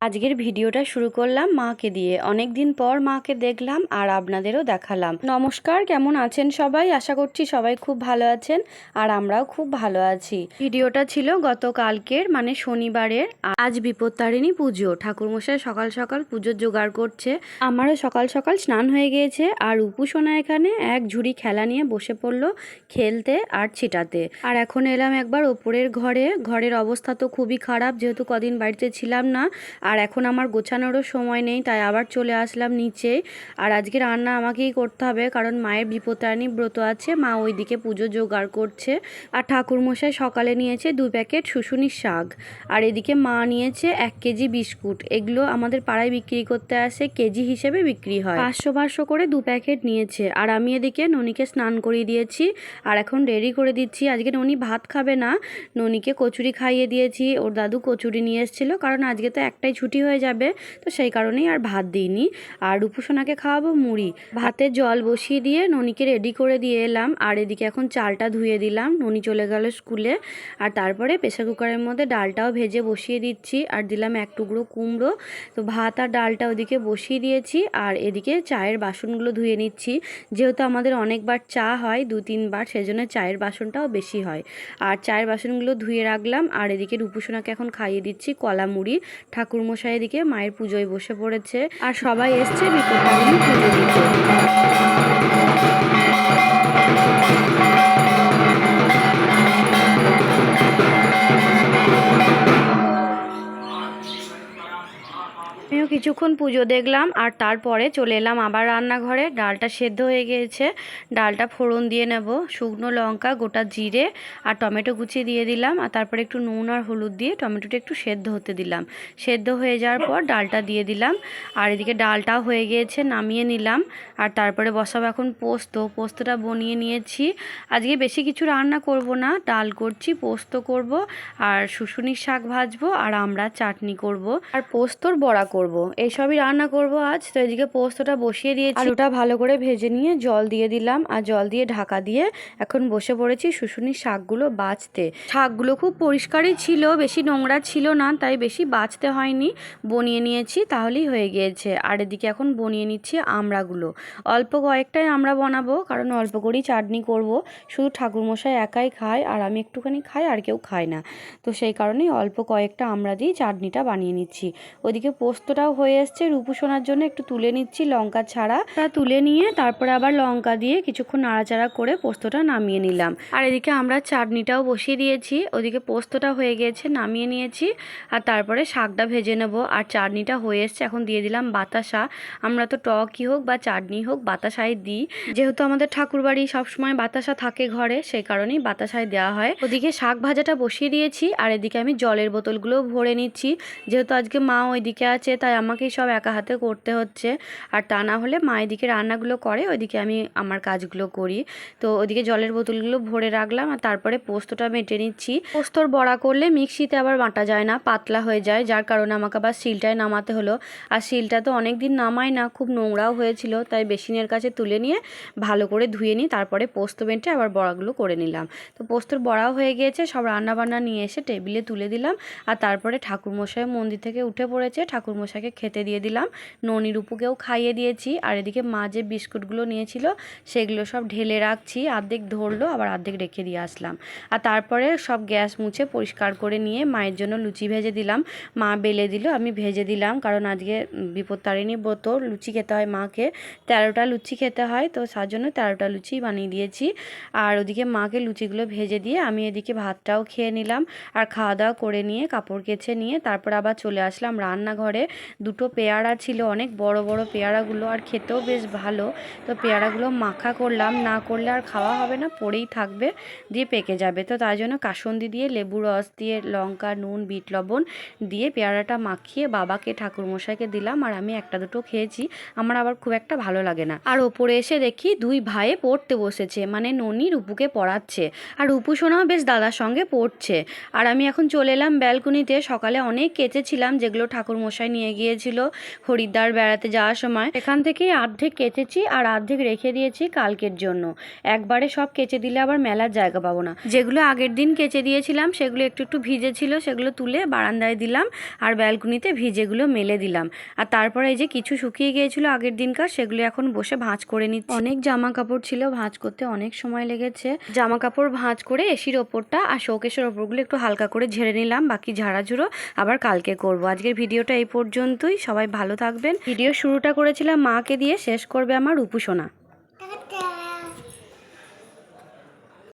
আজকের ভিডিওটা শুরু করলাম মাকে দিয়ে। অনেক দিন পর মাকে দেখলাম আর আপনাদেরও দেখালাম। নমস্কার, কেমন আছেন সবাই? আশা করছি সবাই খুব ভালো আছেন আর আমরাও খুব ভালো আছি। ভিডিওটা ছিল গতকালকের মানে শনিবারের। আজ বিপত্তারিণী পুজো। ঠাকুরমশাই সকাল সকাল পুজোর জোগাড় করছে। আমারও সকাল সকাল স্নান হয়ে গিয়েছে আর উপুসোনা এখানে এক ঝুড়ি খেলা নিয়ে বসে পড়ল খেলতে আর ছিটাতে। আর এখন এলাম একবার ওপরের ঘরে। ঘরের অবস্থা তো খুবই খারাপ, যেহেতু কদিন বাড়িতে ছিলাম না। আর এখন আমার গোছানোরও সময় নেই, তাই আবার চলে আসলাম নিচে। আর আজকে রান্না আমাকেই করতে হবে, কারণ মায়ের বিপত্তারিণী ব্রত আছে, মা ওইদিকে পুজো জোগাড় করছে। আর ঠাকুরমশাই সকালে নিয়েছে দু প্যাকেট শুশুনির শাক, আর এদিকে মা নিয়েছে এক কেজি বিস্কুট। এগুলো আমাদের পাড়ায় বিক্রি করতে আসে, কেজি হিসেবে বিক্রি হয়। পাঁচশো পাঁচশো করে দু প্যাকেট নিয়েছে, আর আমি এদিকে ননিকে স্নান করিয়ে দিয়েছি, আর এখন রেডি করে দিচ্ছি। আজকে ননি ভাত খাবে না, ননিকে কচুরি খাইয়ে দিয়েছি, ওর দাদু কচুরি নিয়ে এসেছিল, কারণ আজকে তো একটাই ছুটি হয়ে যাবে, তো সেই কারণেই আর ভাত দিইনি। আর রূপুসোনাকে খাওয়াবো মুড়ি। ভাতে জল বসিয়ে দিয়ে ননিকে রেডি করে দিয়ে এলাম। আর এদিকে এখন চালটা ধুয়ে দিলাম। ননি চলে গেল স্কুলে। আর তারপরে প্রেসার কুকারের মধ্যে ডালটাও ভেজে বসিয়ে দিচ্ছি। আর দিলাম এক টুকরো কুমড়ো। তো ভাত আর ডালটা ওদিকে বসিয়ে দিয়েছি। আর এদিকে চায়ের বাসনগুলো ধুয়ে নিচ্ছি। যেহেতু আমাদের অনেকবার চা হয়, দু তিনবার, সেজন্য চায়ের বাসনটাও বেশি হয়। আর চায়ের বাসনগুলো ধুয়ে রাখলাম। আর এদিকে রূপুসোনাকে এখন খাইয়ে দিচ্ছি কলা মুড়ি। ঠাকুরমশাই এদিকে মায়ের পুজোয় বসে পড়েছে আর সবাই এসছে বিপদ পুজো দিতে। কিছুক্ষণ পুজো দেখলাম, আর তারপরে চলে এলাম আবার রান্নাঘরে। ডালটা সেদ্ধ হয়ে গিয়েছে। ডালটা ফোড়ন দিয়ে নেব, শুকনো লঙ্কা, গোটা জিরে, আর টমেটো কুচি দিয়ে দিলাম, আর তারপরে একটু নুন আর হলুদ দিয়ে টমেটোটা একটু সেদ্ধ হতে দিলাম। সেদ্ধ হয়ে যাওয়ার পর ডালটা দিয়ে দিলাম, আর এদিকে ডালটাও হয়ে গিয়েছে, নামিয়ে নিলাম, আর তারপরে বসাবো এখন পোস্ত। পোস্তটা বনিয়ে নিয়েছি। আজকে বেশি কিছু রান্না করব না, ডাল করছি, পোস্ত করব, আর শুশুনির শাক ভাজবো, আর আমরা চাটনি করব। আর পোস্তর বড়া করব। এইসবই রান্না করব আজ, তো এদিকে পোস্তটা বসিয়ে দিয়েছি। আলুটা ভালো করে ভেজে নিয়ে জল দিয়ে দিলাম, আর জল দিয়ে ঢাকা দিয়ে এখন বসে পড়েছি শুশুনির শাকগুলো বাছতে শাকগুলো খুব পরিষ্কারই ছিল, বেশি নোংরা ছিল না, তাই বেশি বাছতে হয়নি। বনিয়ে নিয়েছি, তাহলেই হয়ে গিয়েছে। আর এদিকে এখন বনিয়ে নিচ্ছি আমড়াগুলো। অল্প কয়েকটাই আমরা বানাবো, কারণ অল্প করেই চাটনি করব। শুধু ঠাকুরমশাই একাই খায়, আর আমি একটুখানি খাই, আর কেউ খায় না। তো সেই কারণেই অল্প কয়েকটা আমরা দিয়ে চাটনিটা বানিয়ে নিচ্ছি। ওদিকে পোস্তটাও হয়ে এসছে রূপুসোনার জন্য একটু তুলে নিচ্ছি লঙ্কা ছাড়া। তা তুলে নিয়ে তারপরে আবার লঙ্কা দিয়ে কিছুক্ষণ নাড়াচাড়া করে পোস্তটা নামিয়ে নিলাম। আর এদিকে আমরা চাটনিটাও বসিয়ে দিয়েছি, ওদিকে পোস্তটা হয়ে গিয়েছে, নামিয়ে নিয়েছি, আর তারপরে শাকটা ভেজে নেব। আর চাটনিটা হয়ে এসছে, এখন দিয়ে দিলাম বাতাসা। আমরা তো টকই হোক বা চাটনি হোক, বাতাসাই দিই। যেহেতু আমাদের ঠাকুরবাড়ি সবসময় বাতাসা থাকে ঘরে, সেই কারণেই বাতাসায় দেওয়া হয়। ওদিকে শাক ভাজাটা বসিয়ে দিয়েছি, আর এদিকে আমি জলের বোতলগুলো ভরে নিচ্ছি। যেহেতু আজকে মা ওইদিকে আছে, তাই আমাকেই সব একা হাতে করতে হচ্ছে। আর তা না হলে মা এদিকে রান্নাগুলো করে, ওইদিকে আমি আমার কাজগুলো করি। তো ওইদিকে জলের বোতলগুলো ভরে রাখলাম আর তারপরে পোস্তটা মেটে নিচ্ছি। পোস্তর বড়া করলে মিক্সিতে আবার বাটা যায় না, পাতলা হয়ে যায়। যার কারণে আমাকে আবার শিলটায় নামাতে হলো। আর শিলটা তো অনেক দিন নামাই না, খুব নোংরাও হয়েছিল। তাই বেসিনের কাছে তুলে নিয়ে ভালো করে ধুয়ে নিই তারপরে পোস্ত বেঁটে আবার বড়াগুলো করে নিলাম। তো পোস্তর বড়াও হয়ে গিয়েছে, সব রান্নাবান্না নিয়ে এসে টেবিলে তুলে দিলাম। আর তারপরে ঠাকুরমশাই মন্দির থেকে উঠে পড়েছে। ঠাকুরমশাইকে খেতে দিয়ে দিলাম। ননির উপুকেও খাইয়ে দিয়েছি। আর এদিকে মা যে বিস্কুটগুলো নিয়েছিল, সেগুলো সব ঢেলে রাখছি। অর্ধেক ধরলো, আবার অর্ধেক রেখে দিয়ে আসলাম। আর তারপরে সব গ্যাস মুছে পরিষ্কার করে নিয়ে মায়ের জন্য লুচি ভেজে দিলাম। মা বেলে দিল, আমি ভেজে দিলাম। কারণ আজকে বিপত্তারিণী ব্রত, লুচি খেতে হয় মাকে। তেরোটা লুচি খেতে হয়, তো তার জন্য তেরোটা লুচি বানিয়ে দিয়েছি। আর ওদিকে মাকে লুচিগুলো ভেজে দিয়ে আমি এদিকে ভাতটাও খেয়ে নিলাম। আর খাওয়া দাওয়া করে নিয়ে, কাপড় কেচে নিয়ে, তারপর আবার চলে আসলাম রান্নাঘরে। দুটো পেয়ারা ছিল, অনেক বড় বড় পেয়ারাগুলো, আর খেতেও বেশ ভালো। তো পেয়ারাগুলো মাখা করলাম, না করলে আর খাওয়া হবে না, পড়েই থাকবে, দিয়ে পেকে যাবে। তো তার জন্য কাসন্দি দিয়ে লেবু রস দিয়ে লঙ্কা, নুন, বিট, লবণ দিয়ে পেয়ারাটা মাখিয়ে বাবাকে, ঠাকুরমশাইকে দিলাম, আর আমি একটা দুটো খেয়েছি। আমার আবার খুব একটা ভালো লাগে না। আর ওপরে এসে দেখি দুই ভাইয়ে পড়তে বসেছে মানে ননি রূপুকে পড়াচ্ছে, আর রূপু সোনাও বেশ দাদার সঙ্গে পড়ছে। আর আমি এখন চলে এলাম ব্যালকনিতে, সকালে অনেক কেচেছিলাম, যেগুলো ঠাকুরমশাই নিয়ে গিয়েছিল হরিদ্বার বেড়াতে যাওয়ার সময়। এখান থেকেই অর্ধেক কেচেছি আর অর্ধেক রেখে দিয়েছি কালকের জন্য। একবারে সব কেচে দিলে আবার মেলার জায়গা পাবো না। যেগুলো আগের দিন কেচে দিয়েছিলাম, সেগুলো একটু একটু ভিজে ছিল, সেগুলো তুলে বারান্দায় দিলাম আর ব্যালকনিতে ভিজেগুলো মেলে দিলাম। আর তারপরে এই যে কিছু শুকিয়ে গিয়েছিল আগের দিনকার, সেগুলো এখন বসে ভাঁজ করে নিচ্ছি। অনেক জামা কাপড় ছিল, ভাঁজ করতে অনেক সময় লেগেছে। জামা কাপড় ভাঁজ করে এসির ওপরটা আর শোকেশের ওপরগুলো একটু হালকা করে ঝেড়ে নিলাম, বাকি ঝাড়াঝুড়ো আবার কালকে করব। আজকের ভিডিওটা এই পর্যন্তই সবাই ভালো থাকবেন। ভিডিও শুরুটা করেছিলাম মাকে দিয়ে শেষ করবে আমার উপুসোনা